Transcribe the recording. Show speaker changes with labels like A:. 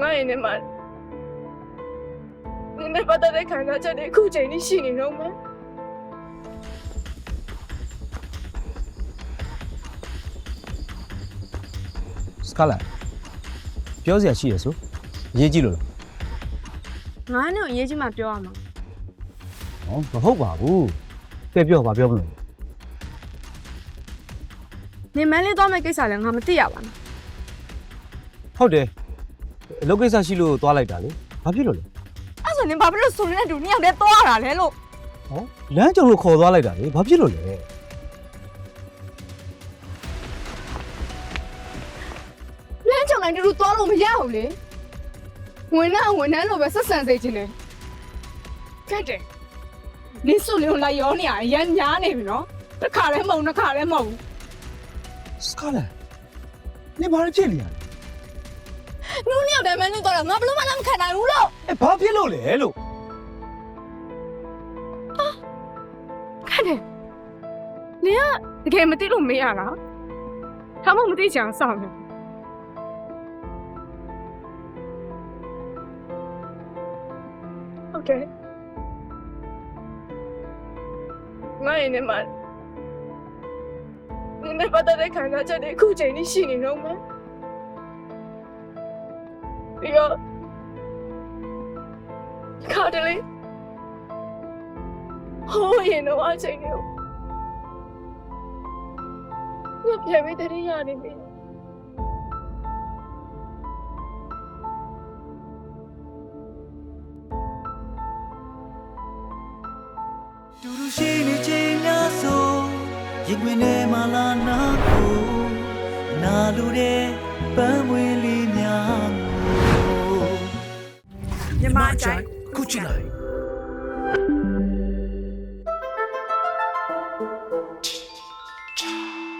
A: ငါရင်ထဲမှာနင်းနဲ့ပတ်သက်တဲ့ခံစားချက်တွေအခုချိန်ကြီးရှိနေတော့မယ်
B: စကားလာပြောစရာရှိရဆိုရေးကြည့်လို့
A: ငါနဲ့အရေးကြီးမှပြောရမှာ
B: နော်မဟုတ်ပါဘူးကဲပြောပါပြောမလို့
A: နင်မန်းလေးသွားမယ့်ကိစ္စလည်းငါမသိရပါဘူး
B: ဟုတ်တယ် အလုပ်ကိစ္စရှိလို့သွားလိုက်တာလေဘာဖြစ်လို့လဲ
A: အဲ့ဆိုနင်ဘာဖြစ်လို့ဆိုနေတဲ့တူနှစ်ယောက်တည်းသွားရတာလဲလို့
B: ဟောလမ်းကြုံလို့ခေါ်သွားလိုက်တာလေဘာဖြစ်လို့လဲ
A: လမ်းချုံတိုင်းတူတူသွားလို့မရဘူးလေဝင်နှံဝင်နှံလို့ပဲဆက်ဆံစေချင်တယ်ဖက်တယ်နင်ဆိုလျုံလိုက်ရောနေရအရန်ညားနေပြီနော်တစ်ခါလည်းမဟုတ်နှစ်ခါလည်းမဟုတ်ဘူး
B: စကားလာနေဘာဖြစ်နေရလဲ
A: နူးနှစ်ယောက်တည်းမန်းလေးသွားတာငါဘလို့မှလည်းမခံနိုင်ဘူးလို့
B: အဲဘာဖြစ်လို့လဲလို့
A: ခက်တယ်နင်ကတကယ်မသိလို့မေးရလားဒါမှမသိချင်အောင်စောင့်နေဟုတ်တယ်ငါရင်ထဲမှာနင်နဲ့ပတ်သက်တဲ့ခံစားချက်တွေအခုချိန်ကြီးရှိနေတော့မယ် ပြီးတော့ခါတလေဟိုးရင်တော့အချိန်တွေကိုငါပြန်ပြီးတတိယနေပြီ
C: တူတူရှိနေချိန်များဆိုရင်ခွင်ထဲမှာလာနာကိုနာလိုတဲ့ပန်းမွေးလေးများ Yamaçay tak. Kuçinay.